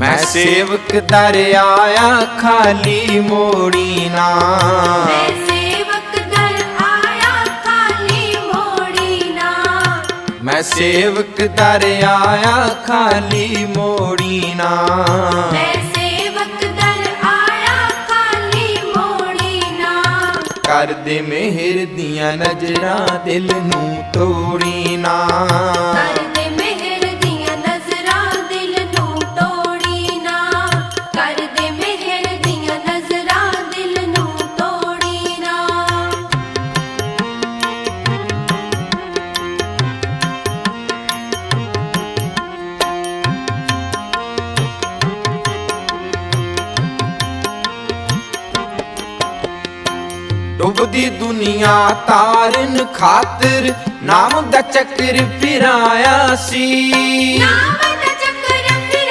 ਮੈਂ ਸੇਵਕ ਦਰ ਆਇਆ ਖਾਲੀ ਮੋੜੀ ਨਾ। ਮੈਂ ਸੇਵਕ ਦਰ ਆਇਆ ਖਾਲੀ ਮੋੜੀ ਨਾ। ਮੈਂ ਸੇਵਕ ਦਰ ਆਇਆ ਖਾਲੀ ਮੋੜੀ ਨਾ। ਮੈਂ ਸੇਵਕ ਦਰ ਆਇਆ ਖਾਲੀ ਮੋੜੀ ਨਾ। ਕਰ ਦੇ ਮਿਹਰ ਦੀਆਂ ਨਜ਼ਰਾਂ ਦਿਲ ਨੂੰ ਤੋੜੀ ਨਾ। ਡੁੱਬਦੀ ਦੁਨੀਆ ਤਾਰਨ ਖਾਤਰ ਨਾਮ ਦਾ ਚੱਕਰ ਫਿਰਾਇਆ ਸੀ।